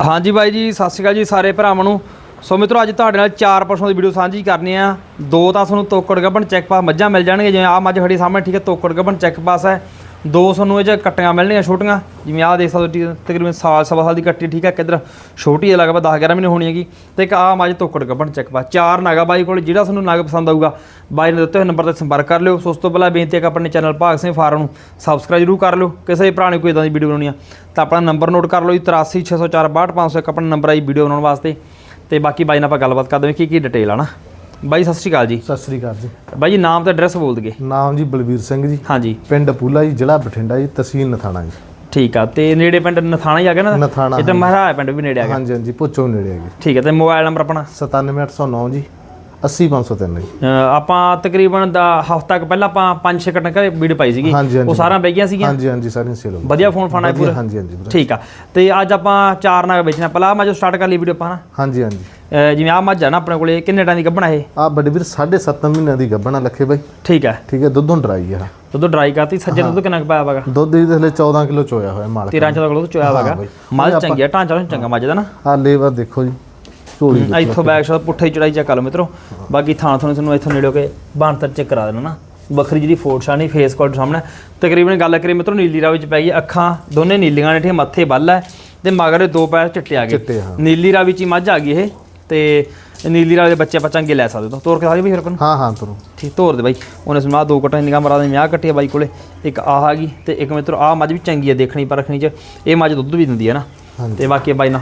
ਹਾਂਜੀ ਬਾਈ ਜੀ, ਸਤਿ ਸ਼੍ਰੀ ਅਕਾਲ ਜੀ ਸਾਰੇ ਭਰਾਵਾਂ ਨੂੰ। ਸੋ ਮਿੱਤਰੋ, ਅੱਜ ਤੁਹਾਡੇ ਨਾਲ ਚਾਰ ਪਸ਼ੂਆਂ ਦੀ ਵੀਡੀਓ ਸਾਂਝੀ ਕਰਨੀ ਆ। ਦੋ ਤਾਂ ਤੁਹਾਨੂੰ ਤੋਕੜ ਗੱਬਣ ਚੈੱਕ ਪਾਸ ਮੱਝਾਂ ਮਿਲ ਜਾਣਗੇ ਜਿਵੇਂ ਆਹ ਮੱਝ ਖੜੀ ਸਾਹਮਣੇ, ਠੀਕ ਹੈ, ਤੋਕੜ ਗੱਬਣ ਚੈੱਕ ਪਾਸ ਹੈ। ਦੋ ਸਾਨੂੰ ਇਹ 'ਚ ਕੱਟੀਆਂ ਮਿਲਣੀਆਂ ਛੋਟੀਆਂ, ਜਿਵੇਂ ਆਹ ਦੇਖ ਸਕਦੇ ਹੋ ਤਕਰੀਬਨ ਸਾਲ, ਸਵਾ ਸਾਲ ਦੀ ਕੱਟੀ, ਠੀਕ ਹੈ ਕਿੱਧਰ ਛੋਟੀ ਹੈ ਲਗਭਗ 10 11 ਮਹੀਨੇ ਹੋਣੀ ਹੈਗੀ, ਤੇ ਇੱਕ ਆਹ ਮੱਝ ਤੋਕੜ ਗੱਬਣ ਚੈੱਕ ਚਾਰ ਨਾਗਾ ਬਾਈ ਕੋਲ, ਜਿਹੜਾ ਤੁਹਾਨੂੰ ਨਗ ਪਸੰਦ ਆਊਗਾ, ਬਾਈ ਨੇ ਦਿੱਤੇ ਹੋਏ ਨੰਬਰ ਤੇ ਸੰਪਰਕ ਕਰ ਲਿਓ। ਸੋ ਉਸ ਤੋਂ ਪਹਿਲਾਂ ਬੇਨਤੀ ਹੈ ਕਿ ਆਪਣੇ ਚੈਨਲ ਭਾਗ ਸਿੰਘ ਫਾਰਮ ਨੂੰ ਸਬਸਕ੍ਰਾਈਬ ਜ਼ਰੂਰ ਕਰ ਲਿਓ। ਕਿਸੇ ਭਰਾ ਨੇ ਕੋਈ ਇਦਾਂ ਦੀ ਵੀਡੀਓ ਬਣਾਉਣੀ ਆ, ਤਾਂ ਆਪਣਾ ਨੰਬਰ ਨੋਟ ਕਰ ਲਓ ਜੀ 8360462501 ਆਪਣਾ ਨੰਬਰ ਆਈ ਵੀਡੀਓ ਬਣਾਉਣ ਵਾਸਤੇ। ਤੇ ਬਾਕੀ ਬਾਈ ਨਾਲ ਆਪਾਂ ਗੱਲਬਾਤ ਕਰਦੇ ਹਾਂ ਕੀ ਕੀ ਡਿਟੇਲ ਆ ਨਾ। ਬਾਈ ਸਤਿ ਸ਼੍ਰੀ ਅਕਾਲ ਜੀ। ਸਤਿ ਸ੍ਰੀ ਅਕਾਲ ਜੀ। ਬਾਈ ਜੀ ਨਾਮ ਤੇ ਐਡਰੈਸ ਬੋਲ ਦਗੇ ਨਾਮ ਜੀ ਬਲਵੀਰ ਸਿੰਘ ਜੀ। ਹਾਂਜੀ। ਪਿੰਡ ਪੂਲਾ ਜੀ ਜ਼ਿਲ੍ਹਾ ਬਠਿੰਡਾ ਜੀ ਤਹਿਸੀਲ ਨਥਾਣਾ ਜੀ। ਠੀਕ ਆ ਤੇ ਨੇੜੇ ਪਿੰਡ ਨਥਾਣਾ ਹੀ ਆ ਗਿਆ ਨਾ? ਨਥਾਣਾ ਇੱਧਰ ਮਹਾਰਾਜ ਪਿੰਡ ਵੀ ਨੇੜੇ ਆ ਗਿਆ ਹਾਂਜੀ ਹਾਂਜੀ ਪੁੱਛੋ ਨੇੜੇ ਹੈਗੇ। ਠੀਕ ਹੈ ਤੇ ਮੋਬਾਈਲ ਨੰਬਰ ਆਪਣਾ? 97809 ਜੀ। 80503 ਜੀ। ਅਹ ਆਪਾਂ ਤਕਰੀਬਨ ਦਾ ਹਫਤਾ ਕੁ ਪਹਿਲਾਂ ਆਪਾਂ ਪੰਜ ਛੇ ਕੱਟਣ ਘਰੇ ਵੀਡੀਓ ਪਾਈ ਸੀਗੀ। ਉਹ ਸਾਰਾ ਵਿਕ ਗਿਆ ਸੀਗੀਆਂ? ਹਾਂਜੀ ਹਾਂਜੀ ਸਾਰੀਆਂ ਸੇਲ ਹੋ ਗਈਆਂ। ਵਧੀਆ ਫੋਨ ਹੈ ਪੂਰਾ? ਹਾਂਜੀ ਹਾਂਜੀ। ਠੀਕ ਆ। ਤੇ ਅੱਜ ਆਪਾਂ ਚਾਰ ਨਾਗ ਵੇਚਣਾ ਪਹਿਲਾਂ ਮੈਂ ਜੋ ਸਟਾਰਟ ਕਰ ਲਈ ਵੀਡੀਓ ਨਾ। ਹਾਂਜੀ ਹਾਂਜੀ। ਜਿਵੇਂ ਆ ਮੱਝ ਆ ਨਾ ਆਪਣੇ ਕੋਲੇ ਕਿੰਨੇ ਟਾਈਮ ਦੀ ਗੱਭਣਾ ਇਹ? ਆ ਬੜੇ ਵੀਰ 7.5 ਮਹੀਨਿਆਂ ਦੀ ਗੱਭਣਾ ਲੱਖੇ ਬਾਈ। ਠੀਕ ਹੈ ਠੀਕ ਹੈ ਦੁੱਧੋਂ ਡਰਾਈ ਆ। ਦੁੱਧ ਡਰਾਈ ਕਰਤੀ। ਸੱਜੇ ਦੁੱਧ ਕਿੰਨਾ ਪਾਇਆ ਵਾਗਾ ਦੁੱਧ ਦੀ ਥਲੇ 14 ਕਿਲੋ ਚੋਇਆ ਹੋਇਆ ਮਾਲਕ 13 14 ਕਿਲੋ ਚੋਇਆ ਵਾਗਾ। ਮੱਝ ਚੰਗੀ ਆ ਢਾਂਚਾ ਚੰਗਾ ਮੱਝ ਦਾ ਨਾ। ਆ ਲੇਵਰ ਦੇਖੋ ਜੀ। ਝੋਲੀ। ਇੱਥੋਂ ਬੈਕ ਸ਼ਾਟ ਪੁੱਠੇ ਚੜਾਈ ਚੈੱਕ ਕਰ ਲਓ ਮਿੱਤਰੋ ਬਾਕੀ ਥਾਂ ਤੁਹਾਨੂੰ ਤੁਹਾਨੂੰ ਇੱਥੋਂ ਨੇੜੇ ਹੋ ਕੇ ਬਾਂਤਰ ਚੈੱਕ ਕਰਾ ਦੇਣਾ ਨਾ। ਵੱਖਰੀ ਜਿਹੜੀ ਫੋਟ ਸ਼ਾਨੀ ਫੇਸ ਕੋਡ ਸਾਹਮਣੇ। ਤਕਰੀਬਨ ਗੱਲ ਕਰੀਏ ਮਿੱਤਰੋ ਨੀਲੀ ਰਾਵੀ ਚ ਪੈ ਗਈ ਅੱਖਾਂ ਦੋਨੇ ਨੀਲੀਆਂ ਨੇ ਠੀਕ ਹੈ, ਮੱਥੇ ਬੱਲ ਹੈ ਤੇ ਮਗਰ ਦੋ ਪੈਰ ਚਿੱਟੇ ਆ ਚਿੱਟੇ, ਗਏ ਹਾਂ। ਨੀਲੀ ਰਾਵੀ ਚ ਹੀ ਮੱਝ ਆ ਗਈ ਇਹ ਤੇ ਨੀਲੀ ਰਾਵੀ ਦੇ ਬੱਚੇ ਆਪਾਂ ਚੰਗੇ ਲੈ ਸਕਦੇ ਹੋ। ਤੋਰ ਕੇ ਸਾਰੀ ਵੀ ਫਿਰ ਆਪਾਂ ਨੂੰ। ਹਾਂ ਹਾਂ ਤੁਰੋ। ਠੀਕ ਤੋਰ ਦੇ ਬਾਈ। ਉਹਨੇ ਸਮਾ ਦੋ ਕਟਾਂ ਨਿਗਾਹ ਮਰਾ ਦੇ ਮਿਆਹ ਕੱਟੀ ਬਾਈ ਕੋਲੇ। ਇੱਕ ਆਹ ਆ ਗਈ ਤੇ ਇੱਕ ਮਿੱਤਰੋ ਆਹ ਮੱਝ ਵੀ ਚੰਗੀ ਆ ਦੇਖਣੀ ਪਰਖਣੀ ਚ। ਇਹ ਮੱਝ ਦੁੱਧ ਵੀ ਦਿੰਦੀ ਹੈ ਨਾ। ਹਾਂਜੀ। ਤੇ ਬਾਕੀ ਬਾਈ ਨਾਲ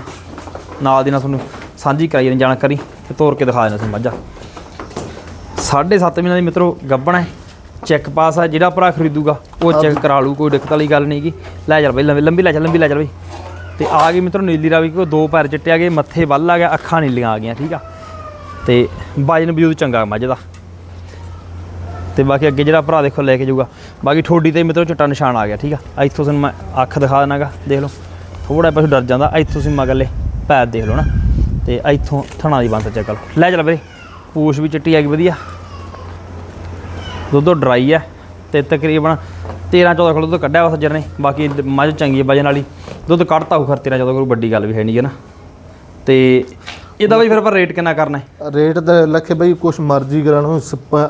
ਨਾਲ ਦੀ ਨਾਲ ਤੁਹਾਨੂੰ ਸਾਂਝੀ ਕਰਾਈ ਜਾਣੀ ਜਾਣਕਾਰੀ ਤੇ ਤੋਰ ਕੇ ਦਿਖਾ ਦੇਣਾ ਸੀ ਮੱਝਾਂ। ਸਾਢੇ ਸੱਤ ਮਹੀਨੇ ਦੀ ਮਿੱਤਰੋ ਗੱਬਣ ਹੈ ਚੈੱਕ ਪਾਸ ਆ ਜਿਹੜਾ ਭਰਾ ਖਰੀਦੂਗਾ ਉਹ ਚੈੱਕ ਕਰਾ ਲੂ ਕੋਈ ਦਿੱਕਤ ਵਾਲੀ ਗੱਲ ਨਹੀਂਗੀ ਲੈ ਚੱਲ ਬਈ, ਲੰਬੀ ਲੰਬੀ ਲੈ ਚੱਲ, ਲੰਬੀ ਲੈ ਚੱਲ ਬਈ। ਤੇ ਆ ਗਈ ਮਿੱਤਰੋ ਨੀਲੀ ਰਾਵੀ ਕੋ ਦੋ ਪੈਰ ਚਿੱਟੇ ਆ ਗਏ, ਮੱਥੇ ਵੱਲ ਆ ਗਿਆ, ਅੱਖਾਂ ਨੀਲੀਆਂ ਆ ਗਈਆਂ, ਠੀਕ ਆ। ਤੇ ਬਾਜਨ ਵਜੂਦ ਚੰਗਾ ਮੱਝ ਦਾ। ਤੇ ਬਾਕੀ ਅੱਗੇ ਜਿਹੜਾ ਭਰਾ ਦੇਖੋ ਲੈ ਕੇ ਜਾਊਗਾ। ਬਾਕੀ ਠੋਡੀ ਤੇ ਮਿੱਤਰੋ ਚਿੱਟਾ ਨਿਸ਼ਾਨ ਆ ਗਿਆ, ਠੀਕ ਆ। ਇੱਥੋਂ ਤੁਹਾਨੂੰ ਮੈਂ ਅੱਖ ਦਿਖਾ ਦੇਣਾਗਾ ਦੇਖ ਲਓ। ਥੋੜਾ ਪਾਸੇ ਡਰ ਜਾਂਦਾ, ਇੱਥੋਂ ਤੁਸੀਂ ਮਗਰਲੇ। ਪੈਰ ਦੇਖ ਲਓ ਨਾ। ਤੇ ਇੱਥੋਂ ਥਣਾ ਦੀ ਬੰਦ ਚੱਕ ਕਰੋ ਲੈ ਚੱਲ ਵੀਰੇ, ਪੂਛ ਵੀ ਚਿੱਟੀ ਆ ਗਈ ਵਧੀਆ। ਦੁੱਧ ਡਰਾਈ ਹੈ ਤੇ ਤਕਰੀਬਨ 13 14 ਕਿਲੋ ਦੁੱਧ ਕੱਢਿਆ ਵਾ ਸੱਜਰ ਨੇ ਬਾਕੀ ਮੱਝ ਚੰਗੀ ਹੈ ਵਜਨ ਵਾਲੀ। ਦੁੱਧ ਕੱਢਤਾ ਹੋ ਖਰ 13 14 ਕਿਲੋ ਵੱਡੀ ਗੱਲ ਵੀ ਹੈ ਨਹੀਂ ਹੈ ਨਾ। ਤੇ ਇਹਦਾ ਬਈ ਫਿਰ ਆਪਾਂ ਰੇਟ ਕਿੰਨਾ ਕਰਨਾ ਹੈ? ਰੇਟ ਤਾਂ ਲੱਖੇ ਬਈ, ਕੁਛ ਮਰਜ਼ੀ ਕਰਾ ਨੂੰ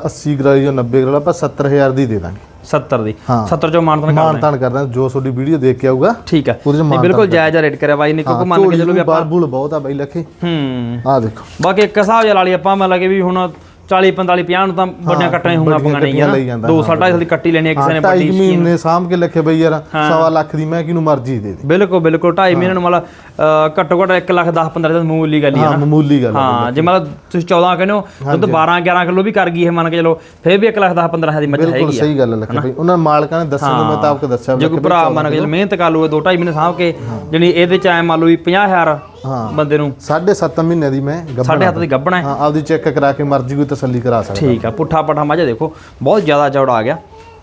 80 ਕਰਾ ਜਾਂ 90 ਕਰਾ ਲਓ, ਆਪਾਂ 70000 ਦੀ ਦੇ ਦਾਂਗੇ। 70 ਦੀ। ਹਾਂ। 70 ਚੋਂ ਮਾਨਤਨ ਕਰਨਾ ਮਾਨ ਹੈ। ਤਾਨ ਕਰਦਾ ਜੋ ਤੁਹਾਡੀ ਵੀਡੀਓ ਦੇਖ ਕੇ ਆਊਗਾ ਠੀਕ ਹੈ। ਉਹਦੇ ਚ ਨਹੀਂ ਮਾਨ ਬਿਲਕੁਲ ਜਾਇਜ਼ ਰੇਟ ਕਰਿਆ ਬਾਈ। ਨੇ ਕਿਉਂਕਿ ਮੰਨ ਕੇ ਚਲੋ ਵੀ ਆਪਾਂ ਬਾਰਬੂਲ ਬਹੁਤ ਆ ਬਾਈ ਲੱਖੇ। ਹੂੰ। ਆ ਦੇਖੋ। ਬਾਕੀ ਇੱਕ ਹਿਸਾਬ ਜਿਹਾ ਲਾ ਲਈ ਆਪਾਂ ਮੰਨ ਲਾ ਕੇ ਵੀ ਹੁਣ 40 45 50 ਨੂੰ ਤਾਂ ਵੱਡੀਆਂ ਕੱਟਾਂ ਹੀ ਹੋਣਗੀਆਂ ਵੱਡੀਆਂ ਪਗਾਣੀ ਕੱਟੀਆਂ ਲਈ ਜਾਂਦਾ, ਦੋ ਸਾਲ ਦੀ ਕੱਟੀ ਲੈਣੀ ਹੈ ਕਿਸੇ ਨੇ ਕੁ ਸ਼ਕੀਨ ਮਹੀਨੇ ਸਾਂਭ ਕੇ ਲੱਖੇ ਬਈ ਯਾਰ ਸਵਾ ਲੱਖ ਦੀ ਮੈਂ ਕਿਹਨੂੰ ਮਰਜ਼ੀ ਦੇ ਦੇ। ਬਿਲਕੁਲ ਬਿਲਕੁਲ ਢਾਈ ਮਹੀਨੇ ਨੂੰ ਮਤਲਬ ਘੱਟੋ ਘੱਟ 1 ਲੱਖ 10 15 ਦਾ ਮਾਮੂਲੀ ਗੱਲ ਹੀ ਹੈ ਹਾਂ ਨਾ। ਮਾਮੂਲੀ ਗੱਲ ਆ। ਹਾਂ ਜੇ ਮਤਲਬ ਤੁਸੀਂ 14 ਕਹਿੰਦੇ ਹੋ ਦੁੱਧ 12 11 ਕਿਲੋ ਵੀ ਕਰ ਗਈ ਇਹ ਮੰਨ ਕੇ ਚਲੋ ਫਿਰ ਵੀ 1 ਲੱਖ 10 15 ਦੀ ਮੱਝ ਬਿਲਕੁਲ ਹੈਗੀ ਆ ਸਹੀ ਗੱਲ ਹੈ ਲੱਖੇ ਬਈ। ਉਹਨਾਂ ਮਾਲਕਾਂ ਨੇ ਦੱਸਣ ਦੇ ਮੁਤਾਬਕ ਦੱਸਿਆ ਜੇ ਕੋਈ ਭਰਾ ਮੰਨ ਕੇ ਚਲੋ ਮਿਹਨਤ ਕਰ ਲੂਏ 2 2.5 ਮਹੀਨੇ ਸਾਂਭ ਕੇ ਜਣੀ ਇਹਦੇ ਚ ਐ ਮੰਨ ਲਓ ਵੀ 50000 ਹਾਂ। ਬੰਦੇ ਨੂੰ? ਸਾਢੇ ਸੱਤ ਮਹੀਨੇ ਦੀ ਮੈਂ ਗੱਭਣ ਸਾਢੇ ਹੱਥ ਦੀ ਗੱਭਣਾ ਹੈ? ਹਾਂ ਆਪਦੀ ਚੈੱਕ ਕਰਾ ਕੇ ਮਰਜ਼ੀ ਕੋਈ ਤਸੱਲੀ ਕਰਾ ਸਕਦਾ। ਠੀਕ ਆ ਪੁੱਠਾ ਪਠਾ ਮੱਝ ਦੇਖੋ ਬਹੁਤ ਜ਼ਿਆਦਾ ਚੌੜਾ ਆ ਗਿਆ।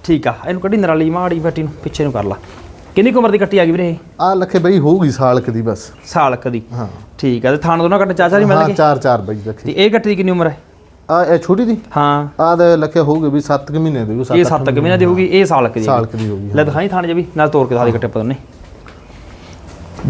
ਠੀਕ ਆ ਇਹਨੂੰ ਕੱਢੀ ਨਰਾਲੀ ਮਾੜੀ ਫੱਟੀ ਨੂੰ ਪਿੱਛੇ ਨੂੰ ਕਰ ਲਾ। ਕਿੰਨੀ ਕੁ ਉਮਰ ਦੀ ਕੱਟੀ ਆ ਗਈ ਵੀਰੇ? ਆ ਲੱਖੇ ਬਈ ਹੋਊਗੀ ਸਾਲ ਕੁ ਦੀ ਬਸ। ਸਾਲ ਕੁ ਦੀ। ਹਾਂ। ਠੀਕ ਆ ਤੇ ਥਾਣ ਦੋਨਾਂ ਕੱਟ ਚਾਚਾ ਨਹੀਂ ਮਿਲ ਹਾਂ ਚਾਰ ਚਾਰ ਬਈ ਲੱਖੇ। ਤੇ ਇਹ ਕੱਟੀ ਦੀ ਕਿੰਨੀ ਉਮਰ ਹੈ? ਆ ਇਹ ਛੋਟੀ ਦੀ? ਹਾਂ। ਆ ਦੇ ਲੱਖੇ ਹੋਊਗੀ ਵੀ 7 ਕੁ ਮਹੀਨੇ ਦੀ ਹੋਊ ਇਹ 7 7 ਕੁ ਮਹੀਨੇ ਦੀ ਹੋਊਗੀ ਇਹ ਸਾਲ ਕੁ ਦੀ ਸਾਲ। ਕੁ ਦੀ ਹੋਊਗੀ ਲੈ ਦਿਖਾਈ ਥਾਣੇ ਜੇ ਵੀ ਨਾਲ ਤੋੜ ਕੇ ਸਾਰੇ ਕੱਟੇ ਪਤਾ ਨਹੀਂ।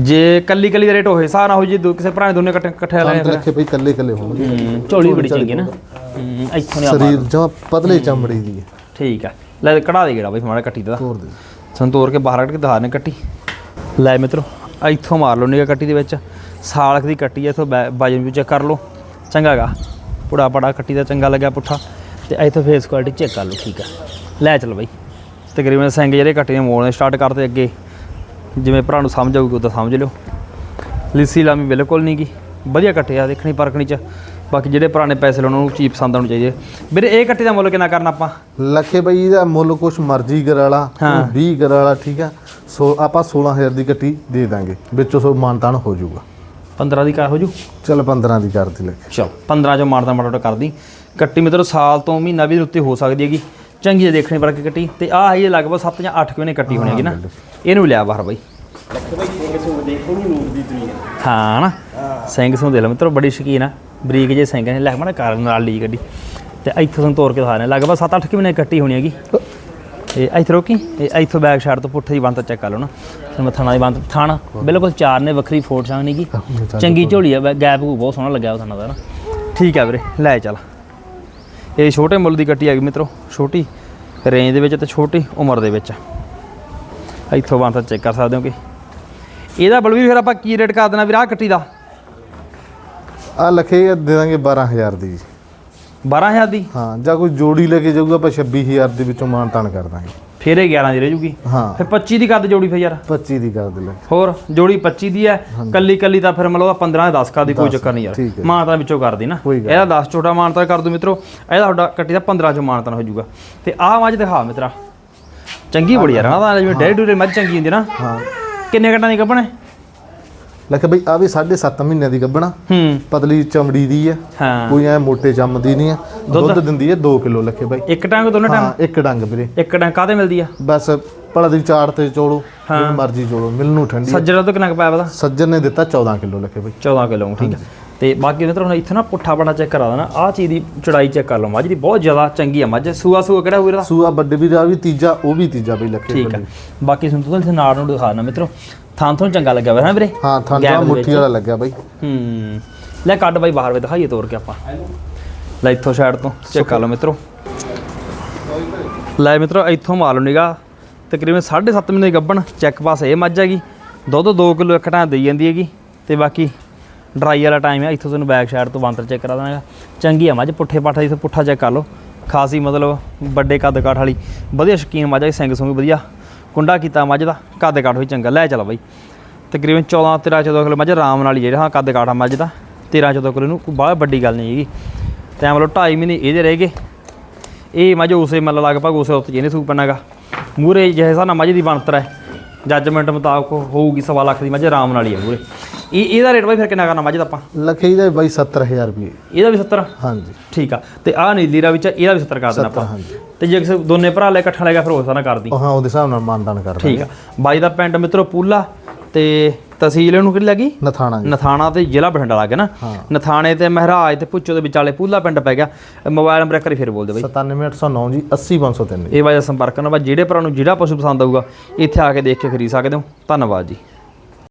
ਜੇ ਕੱਲੀ ਕੱਲੀ ਦਾ ਰੇਟ ਹੋਏ ਸਾਰਾ ਹੋ ਜੀ ਕਿਸੇ ਭਰਾ ਨੇ ਦੋਨੇ ਕੱਟੇ ਇਕੱਠੇ ਲੈ ਤਾਂ ਲੱਖੇ ਬਈ ਕੱਲੇ ਕੱਲੇ ਹੋਣਗੇ ਝੋਲੀ ਬੜੀ ਚੰਗੀ ਨਾ। ਹੂੰ, ਇੱਥੋਂ ਨੇ ਸਰੀਰ ਜਮਾ ਪਤਲੇ ਚਮੜੀ ਦੀ ਹੈ ਠੀਕ ਆ। ਲੈ ਕਢਾ ਦੇ ਗੇੜਾ ਬਈ ਮਾੜਾ ਕੱਟੀ ਦਾ। ਤੋੜ ਦੇ। ਸਾਨੂੰ ਤੋੜ ਕੇ ਬਾਹਰ ਕੱਢ ਕੇ ਦਿਖਾ ਨੇ ਕੱਟੀ। ਲੈ ਮਿੱਤਰੋ ਇੱਥੋਂ ਮਾਰ ਲਓ ਨਿਗਾ ਕੱਟੀ ਦੇ ਵਿੱਚ। ਸਾਲਕ ਦੀ ਕੱਟੀ ਐ ਇਥੋਂ ਵਜਨ ਵੀ ਚੈੱਕ ਕਰ ਲਓ। ਚੰਗਾਗਾ ਪੁੜਾ ਪੜਾ ਕੱਟੀ ਦਾ ਚੰਗਾ ਲੱਗਿਆ ਪੁੱਠਾ। ਤੇ ਇੱਥੋਂ ਫੇਸ ਕੁਆਲਿਟੀ ਚੈੱਕ ਕਰ ਲਓ ਠੀਕ ਆ। ਲੈ ਚੱਲ ਬਈ। ਤਕਰੀਬਨ ਸਿੰਘ ਜਿਹੜੇ ਕੱਟੀ ਨੇ ਮੋੜਨੇ ਸਟਾਰਟ ਕਰਦੇ ਅੱਗੇ। ਜਿਵੇਂ ਭਰਾ ਨੂੰ ਸਮਝ ਆਊਗੀ ਉਦੋਂ ਸਮਝ ਲਿਓ। ਲਿੱਸੀ ਲਾਮੀ ਬਿਲਕੁਲ ਨਹੀਂ ਗੀ ਵਧੀਆ ਕੱਟੀ ਆ ਦੇਖਣੀ ਪਰਖਣੀ ਚ। ਬਾਕੀ ਜਿਹੜੇ ਪੁਰਾਣੇ ਪੈਸੇ ਲਾਉਣ ਨੂੰ ਚੀਪ ਪਸੰਦ ਆਉਣੀ ਚਾਹੀਦੀ ਹੈ ਵੀਰੇ ਇਹ ਕੱਟੀ ਦਾ ਮੁੱਲ ਕਿੰਨਾ ਕਰਨਾ ਆਪਾਂ? ਲੱਖੇ ਬਈ ਦਾ ਮੁੱਲ ਕੁਛ ਮਰਜ਼ੀ ਕਰ ਵਾਲਾ ਹਾਂ। 20 ਕਰ ਵਾਲਾ ਠੀਕ ਆ। ਸੋ ਆਪਾਂ 16000 ਦੀ ਕੱਟੀ ਦੇ ਦਾਂਗੇ ਵਿੱਚੋਂ ਸੋ ਮਾਨਤਾਨ ਹੋ ਜਾਊਗਾ। 15 ਦੀ ਕਰ ਹੋ ਜੂ? ਚਲ 15 ਦੀ ਕਰਦੀ ਲੱਖੇ ਚਲ 15 ਚੋਂ ਮਾਰਦਾ ਮਾੜਾ ਕਰਦੀ। ਕੱਟੀ ਮਿੱਤਰੋ ਸਾਲ ਤੋਂ ਮਹੀਨਾ ਵੀ ਉੱਤੇ ਹੋ ਸਕਦੀ ਹੈਗੀ। ਚੰਗੀ ਜਿਹੀ ਦੇਖਣੀ ਪਰ ਕੱਟੀ ਤੇ ਆਹ ਹੈ ਲਗਭਗ 7 ਜਾਂ 8 ਕਿਵੇਂ ਕੱਟੀ ਹੋਣੀ ਹੈਗੀ ਨਾ। ਇਹਨੂੰ ਲਿਆ ਬਾਹਰ ਬਾਈ। ਹਾਂ ਨਾ? ਸਿੰਘ ਸੂ ਦੇ ਲੈ ਮਿੱਤਰੋ ਬੜੀ ਸ਼ਕੀਨ ਆ। ਬਰੀਕ ਜੇ ਸਿੰਘ ਨੇ ਲੈ ਮਣਾ ਕਾਰ ਨਾਲ ਲਈ ਗੱਡੀ। ਤੇ ਇੱਥੋਂ ਤੋਂ ਤੋੜ ਕੇ ਦਿਖਾ ਰਹੇ ਲਗਭਗ 7-8 ਕਿਵੇਂ ਕੱਟੀ ਹੋਣੀ ਹੈਗੀ। ਇਹ ਇੱਥੇ ਰੋਕੀ ਇਹ ਇੱਥੋਂ ਬੈਕ ਸਾਈਡ ਤੋਂ ਪੁੱਠੇ ਦੀ ਬੰਦ ਚੈੱਕ ਕਰ ਲਓ ਨਾ। ਮੈਂ ਥਾਣਾ ਦੀ ਬੰਦ ਥਾਣਾ ਬਿਲਕੁਲ ਚਾਰ ਨੇ ਵੱਖਰੀ ਫੋਟ ਛਾਂ ਨਹੀਂ ਕੀ ਚੰਗੀ ਝੋਲੀ ਆ ਗੈਪ ਨੂੰ ਬਹੁਤ ਸੋਹਣਾ ਲੱਗਿਆ ਉਹ ਥਾਣਾ ਦਾ ਨਾ। ਠੀਕ ਆ ਵੀਰੇ ਲੈ ਚੱਲ। ਇਹ ਛੋਟੇ ਮੁੱਲ ਦੀ ਕੱਟੀ ਹੈਗੀ ਮਿੱਤਰੋ ਛੋਟੀ। ਰੇਂਜ ਦੇ ਵਿੱਚ ਤੇ ਛੋਟੀ ਉਮਰ ਦੇ ਵਿੱਚ ਇੱਥੋਂ ਬੰਦ ਚੈੱਕ ਕਰ ਸਕਦੇ ਹੋ ਕਿ ਇਹਦਾ ਬਲਵੀਰ ਫਿਰ ਆਪਾਂ ਕੀ ਰੇਟ ਕਰ ਦੇਣਾ ਵੀਰ? ਆਹ ਕੱਟੀ ਦਾ। ਆ ਲਖੇ ਦੇ ਦਾਂਗੇ 12000 ਦੀ। ਜੀ 12000 ਦੀ? ਹਾਂ ਜਾਂ ਕੋਈ ਜੋੜੀ ਲੈ ਕੇ ਜਾਊਗਾ ਆਪਾਂ 26000 ਦੇ ਵਿੱਚੋਂ ਮਾਨ ਤਾਨ ਕਰ ਦਾਂਗੇ। ਫਿਰ ਇਹ 11 ਦੀ ਰਹਿ ਜੂਗੀ। ਹਾਂ। ਫਿਰ 25 ਦੀ ਕਰ ਦੇ ਜੋੜੀ ਫਿਰ ਯਾਰ। 25 ਦੀ ਕਰ ਦੇ ਲੈ। ਹੋਰ ਜੋੜੀ 25 ਦੀ ਹੈ। ਕੱਲੀ ਕੱਲੀ ਤਾਂ ਫਿਰ ਮਤਲਬ 15 10 ਕਾ ਦੀ ਕੋਈ ਚੱਕਰ ਨਹੀਂ ਯਾਰ। ਮਾਨਤਾ ਵਿੱਚੋਂ ਕਰਦੀ ਨਾ। ਕੋਈ ਗੱਲ ਇਹਦਾ 10 ਛੋਟਾ ਮਾਨਤਾ ਕਰ ਦੂ ਮਿੱਤਰੋ। ਇਹਦਾ ਤੁਹਾਡਾ ਕੱਟੀ ਦਾ 15 ਚੋਂ ਮਾਨਤਾ ਹੋ ਜਾਊਗਾ ਤੇ ਆਹ ਮੱਝ ਦਿਖਾ ਮਿੱਤਰਾ। ਚੰਗੀ ਬੜੀ ਯਾਰ ਨਾ ਤਾਂ ਜਿਵੇਂ ਡੇਢ ਡੂਰੇ ਮੱਝ ਚੰਗੀ ਹੁੰਦੀ ਨਾ। ਹਾਂ। ਕਿੰਨੇ ਘੰਟਾ ਦੀ ਕੱਪਣੇ ਲਖ ਬਈ ਆ ਵੀ 7.5 ਮਹੀਨੇ ਦੀ ਗੱਬਣਾ ਹੂੰ। ਪਤਲੀ ਚਮੜੀ ਦੀ ਆ। ਹਾਂ। ਕੋਈ ਐ ਮੋਟੇ ਚੰਮ ਦੀ ਨਹੀਂ ਆ। ਦੁੱਧ? ਦਿੰਦੀ ਹੈ 2 ਕਿਲੋ ਲਖੇ ਬਾਈ। ਇੱਕ ਟਾਂਗ ਦੋਨੇ ਟਾਂਗ ਹਾਂ ਇੱਕ ਡੰਗ ਵੀਰੇ। ਇੱਕ ਟਾਂਗ ਕਾਹਤੇ ਮਿਲਦੀ ਆ? ਬਸ ਭਲਾ ਦੀ ਚਾੜ ਤੇ ਚੋਲੋ ਜਿਵੇਂ ਮਰਜ਼ੀ ਚੋਲੋ ਮਿਲ ਨੂੰ ਠੰਡੀ ਆ। ਤੋਂ ਕਿੰਨਾ ਕੁ ਪਾਇਆ ਪਤਾ ਸੱਜਣ ਨੇ ਦਿੱਤਾ 14 ਕਿਲੋ ਲਖੇ ਬਾਈ। 14 ਕਿਲੋ ਠੀਕ ਹੈ ਤੇ ਬਾਕੀ ਮਿੱਤਰੋ ਹੁਣ ਇੱਥੇ ਨਾ ਪੁੱਠਾ ਬੜਾ ਚੈੱਕ ਕਰਾ ਦੇਣਾ। ਆਹ ਚੀਜ਼ ਦੀ ਚੜਾਈ ਚੈੱਕ ਕਰ ਲਓ ਮੱਝ ਦੀ ਬਹੁਤ ਜ਼ਿਆਦਾ ਚੰਗੀ ਆ ਮੱਝ। ਸੂਆ ਸੂਆ ਕਿਹੜਾ ਇਹਦਾ? ਸੂਆ ਵੱਡੇ ਵੀ ਦਾ ਵੀ ਤੀਜਾ ਉਹ ਵੀ ਤੀਜਾ ਬਈ ਲਖੇ ਠੀਕ ਆ। ਬਾਕੀ ਤੁਹਾਨੂੰ ਤੁਹਾਨੂੰ ਨਾੜ ਨੂੰ ਦਿਖਾਣਾ ਮਿੱਤਰੋ। ਥਾਂ ਤੁਹਾਨੂੰ ਚੰਗਾ ਲੱਗਿਆ ਵਾ ਹੈ ਵੀਰੇ? ਹਾਂ ਥਾਂ ਦਾ ਮੁੱਠੀ ਵਾਲਾ ਲੱਗਿਆ ਬਾਈ। ਹੂੰ। ਲੈ ਕੱਢ ਬਾਈ ਬਾਹਰ ਵੇ ਦਿਖਾਈਏ ਤੋਰ ਕੇ ਆਪਾਂ। ਲੈ ਇੱਥੋਂ ਸਾਈਡ ਤੋਂ ਚੈੱਕ ਕਰ ਲਓ ਮਿੱਤਰੋ। ਲੈ ਮਿੱਤਰੋ ਇੱਥੋਂ ਮਾਰ ਲਓ ਨਿਗਾ ਤਕਰੀਬਨ 7.5 ਮਹੀਨੇ ਦੀ ਗੱਬਣ ਚੈੱਕ ਪਾਸ ਇਹ ਮੱਝ ਹੈਗੀ। ਦੁੱਧ 2 ਕਿਲੋ ਇੱਕ ਟਾਂ ਦੇਈ ਜਾਂਦੀ ਹੈਗੀ। ਤੇ ਬਾਕੀ ਡਰਾਈ ਵਾਲਾ ਟਾਈਮ ਹੈ ਇੱਥੋਂ ਤੁਹਾਨੂੰ ਬੈਕ ਸਾਈਡ ਤੋਂ ਬਾਂਦਰ ਚੈੱਕ ਕਰਾ ਦੇਣਾ ਚੰਗੀ ਆ ਮੱਝ, ਪੁੱਠੇ ਪਾਠਾ ਇੱਥੇ ਪੁੱਠਾ ਚੈੱਕ ਕਰ ਲਓ। ਖਾਸੀ ਮਤਲਬ ਵੱਡੇ ਕੱਦ ਕਾਠ ਵਾਲੀ। ਵਧੀਆ ਸ਼ਕੀਨ ਮੱਝ ਹੈ ਸਿੰਘ ਸੁੰਗ ਵਧੀਆ। ਕੁੰਡਾ ਕੀਤਾ ਮੱਝ ਦਾ, ਕੱਦ ਕਾਠ ਹੋਈ ਚੰਗਾ। ਲੈ ਚੱਲ ਬਾਈ। ਤਕਰੀਬਨ 14 13 14 ਕਿਲੋ ਮੱਝ ਆਰਾਮ ਨਾਲ ਹੀ ਜਿਹੜਾ ਹਾਂ ਕੱਦ ਕਾਠਾ ਮੱਝ ਦਾ। 13 14 ਕਿਲੋ ਨੂੰ ਕੋਈ ਬਾਹਲਾ ਵੱਡੀ ਗੱਲ ਨਹੀਂ ਹੈਗੀ। ਤੇ ਐਂ ਮਤਲਬ 2.5 ਮਹੀਨੇ ਇਹਦੇ ਰਹਿ ਗਏ। ਇਹ ਮੱਝ ਉਸੇ ਮਤਲਬ ਲਗਭਗ ਉਸੇ ਉੱਤੇ ਜਿਹਨੇ ਸੂਪ ਪੈਣਾਗਾ ਮੂਰੇ ਜਿਹੇ ਹਿਸਾਬ ਨਾਲ ਮੱਝ ਦੀ ਬਣਤਰ ਹੈ। ਜੱਜਮੈਂਟ ਮੁਤਾਬਕ ਹੋਊਗੀ ਸਵਾ ਲੱਖ ਦੀ ਮੱਝ ਆਰਾਮ ਨਾਲ ਹੀ ਹੈ ਮੂਰੇ ਇਹ ਇਹਦਾ ਰੇਟ ਬਾਈ ਫਿਰ ਕਿੰਨਾ ਕਰਨਾ ਮੱਝ ਦਾ ਆਪਾਂ? ਲਖੇ ਦਾ ਬਾਈ 70000 ਰੁਪਏ। ਇਹਦਾ ਵੀ 70 ਹਾਂਜੀ। ਠੀਕ ਆ। ਤੇ ਆਹ ਨੀਲੀ ਦਾ ਵਿੱਚ ਇਹਦਾ ਵੀ 70 ਕਰ ਦੇਣਾ ਆਪਾਂ। ਹਾਂਜੀ। ਤੇ ਜੇ ਕਿਸੇ ਦੋਨੇ ਭਰਾ ਲੈ ਇਕੱਠਾ ਲੈ ਗਿਆ ਫਿਰ ਉਸ ਤਰ੍ਹਾਂ ਨਾਲ ਕਰਦੀ ਹਾਂ ਉਹਦੇ ਹਿਸਾਬ ਨਾਲ ਮਾਨਦਾਨ ਕਰ ਠੀਕ ਆ। ਬਾਈ ਦਾ ਪਿੰਡ ਮਿੱਤਰੋ ਪੂਲਾ ਤੇ ਤਹਿਸੀਲ ਇਹਨੂੰ ਕਿਹੜੀ ਲੱਗੀ? ਨਥਾਣਾ ਜੀ। ਨਥਾਣਾ ਤੇ ਜ਼ਿਲ੍ਹਾ ਬਠਿੰਡਾ ਲੱਗ ਗਿਆ ਨਾ। ਨਥਾਣੇ ਤੇ ਮਹਿਰਾਜ ਤੇ ਪੁੱਚੋ ਦੇ ਵਿਚਾਲੇ ਪੂਲਾ ਪਿੰਡ ਪੈ ਗਿਆ। ਮੋਬਾਈਲ ਨੰਬਰ ਇੱਕ ਵਾਰੀ ਫਿਰ ਬੋਲ ਦੇ ਬਾਈ 97809 ਜੀ 80503 ਇਹ ਵਾਜਾ ਸੰਪਰਕ ਕਰਨਾ ਵਾ ਜਿਹੜੇ ਭਰਾ ਨੂੰ ਜਿਹੜਾ ਪਸ਼ੂ ਪਸੰਦ ਆਊਗਾ ਇੱਥੇ ਆ ਕੇ ਦੇਖ ਕੇ ਖਰੀਦ ਸਕਦੇ ਹੋ। ਧੰਨਵਾਦ ਜੀ।